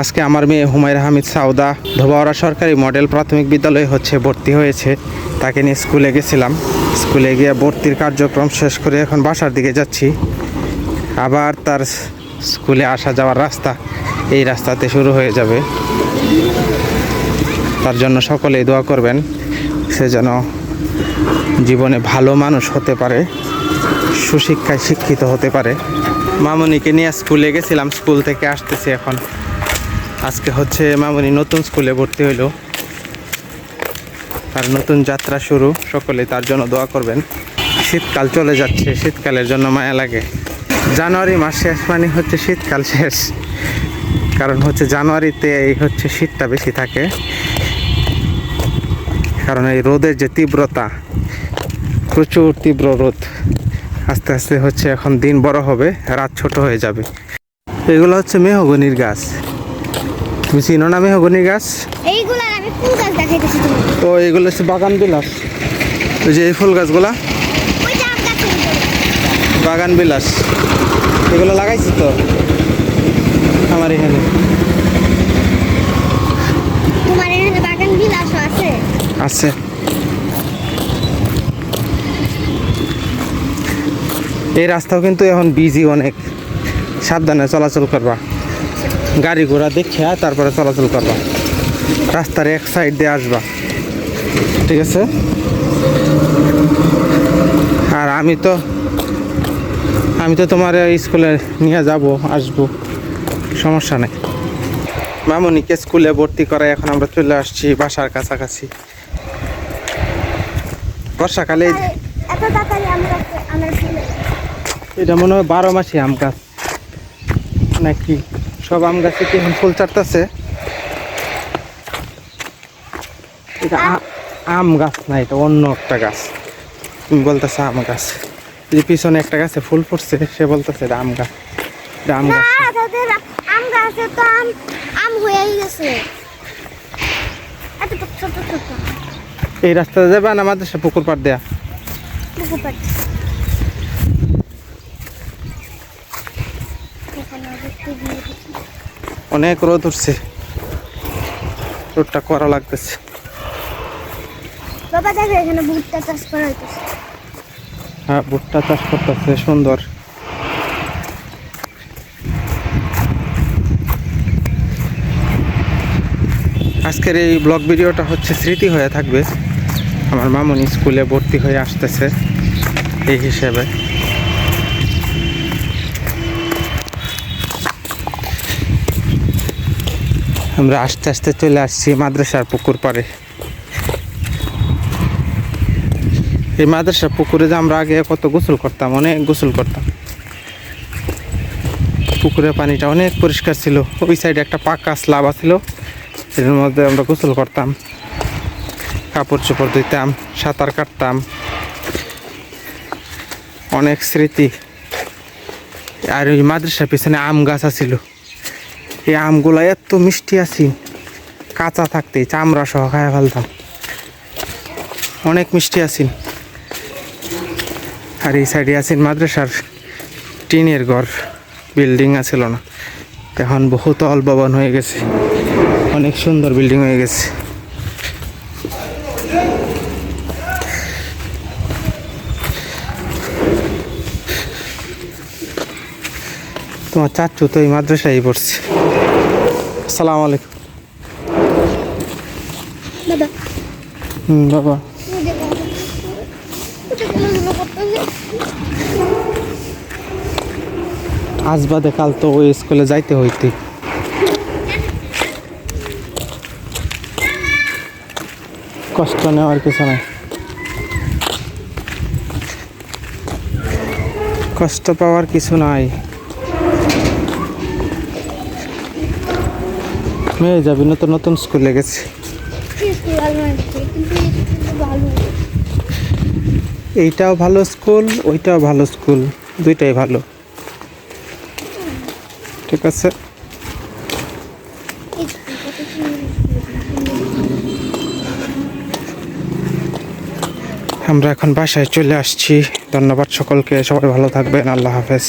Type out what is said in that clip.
আজকে আমার মেয়ে হুমায়রা হামিদ সাউদা ধোবাওড়া সরকারি মডেল প্রাথমিক বিদ্যালয়ে হচ্ছে ভর্তি হয়েছে। তাকে নিয়ে স্কুলে গেছিলাম। স্কুলে গিয়ে ভর্তির কার্যক্রম শেষ করে এখন বাসার দিকে যাচ্ছি। আবার তার স্কুলে আসা যাওয়ার রাস্তা এই রাস্তাতে শুরু হয়ে যাবে। তার জন্য সকলেই দোয়া করবেন সে যেন জীবনে ভালো মানুষ হতে পারে, সুশিক্ষায় শিক্ষিত হতে পারে। মামনিকে নিয়ে স্কুলে গেছিলাম, স্কুল থেকে আসতেছি এখন। আজকে হচ্ছে মামনি নতুন স্কুলে ভর্তি হইল। তার নতুন যাত্রা শুরু সকলে তার জন্য দোয়া করবেন। শীতকাল চলে যাচ্ছে, শীতকালের জন্য মায়া লাগে। জানুয়ারি মাস শেষ মানে হচ্ছে শীতকাল শেষ। কারণ হচ্ছে জানুয়ারিতে এই হচ্ছে শীতটা বেশি থাকে। কারণ এই রোদের যে তীব্রতা, প্রচুর তীব্র রোদ, আস্তে আস্তে হচ্ছে এখন দিন বড় হবে, রাত ছোট হয়ে যাবে। এগুলো হচ্ছে মেহগনির গাছ। তুমি চিনো না গাছ? এইগুলা আমি ফুল গাছ দেখাইতেছি তোমাকে। এগুলো হচ্ছে বাগান বিলাস। ওই যে এই ফুল গাছগুলা। বাগান বিলাস। এগুলো লাগাইছি তো। আমার এখানে। তোমার এখানে বাগান বিলাসও আছে? আছে। এই রাস্তাও কিন্তু এখন বিজি অনেক। সাবধানে চলাচল করবা। গাড়ি ঘোড়া দেখে তারপরে চলাচল করবা। রাস্তার এক সাইড দিয়ে আসবা। ঠিক আছে? আর আমি তো আমি তো তোমার স্কুলে নিয়ে যাব আসব। সমস্যা নেই। মামনিকে স্কুলে ভর্তি করে এখন আমরা চলে আসছি বাসার কাছাকাছি। বর্ষাকালে এটা মনে হয় বারো মাসি আম গাছ। নাকি? সব আম গাছে কি এখন ফুল চাটতেছে? এটা আম গাছ না এটা অন্য একটা গাছ। তুমি বলতেছে আম গাছ। যে পিছনে একটা গাছে ফুল ফুটছে সে বলতেছে এটা আম গাছ। এটা আম গাছ। আম গাছে তো আম আম হয়ে গেছে। এই রাস্তাতে যাবে না আমাদের পুকুর পাড় দেয়া? পুকুর পাড় এখানে দেখতে দিয়ে দিচ্ছি। অনেক রোদ উঠছে। রোদটা করা লাগতেছে। বাবা দেখো এখানে ভুট্টা চাষ করা হইতেছে। হ্যাঁ ভুট্টা চাষ করতেছে সুন্দর। আজকের এই ব্লগ ভিডিওটা হচ্ছে স্মৃতি হয়ে থাকবে। আমার মামুনি স্কুলে ভর্তি হয়ে আসতেছে এই হিসেবে। আমরা আস্তে আস্তে চলে আসছি মাদ্রাসার পুকুর পাড়ে। এই মাদ্রাসা পুকুরে যে আমরা আগে কত গোসল করতাম, অনেক গোসল করতাম। পুকুরের পানিটা অনেক পরিষ্কার ছিল। ওই সাইডে একটা পাকা স্লাব ছিল সেটার মধ্যে আমরা গোসল করতাম। কাপড় চোপড় ধুইতাম, সাঁতার কাটতাম। অনেক স্মৃতি। আর ওই মাদ্রাসার পিছনে আম গাছ আছিল। এই আমগুলো এত মিষ্টি আছি। কাঁচা থাকতেই চামড়া সহ খায় ফেলতাম। অনেক মিষ্টি আছি। আর এই সাইডে আছেন মাদ্রাসার টিনের ঘর। বিল্ডিং আছিল না। এখন বহুত ভবন হয়ে গেছে। অনেক সুন্দর বিল্ডিং হয়ে গেছে। তোমার চাচু তো এই মাদ্রাসায় পড়ছে। আসসালামু আলাইকুম। বাবা। হুম আজ বাদে কাল তো ওই স্কুলে যাইতে হইতে। কষ্ট নেওয়ার কিছু নাই। কষ্ট পাওয়ার কিছু নাই। মেয়ে যাবি, নতুন নতুন স্কুলে গেছি। এইটাও ভালো স্কুল ওইটাও ভালো স্কুল দুইটাই ভালো। ঠিক আছে? তো আমরা এখন বাসায় চলে আসছি। ধন্যবাদ সকলকে, সবাই ভালো থাকবেন, আল্লাহ হাফেজ।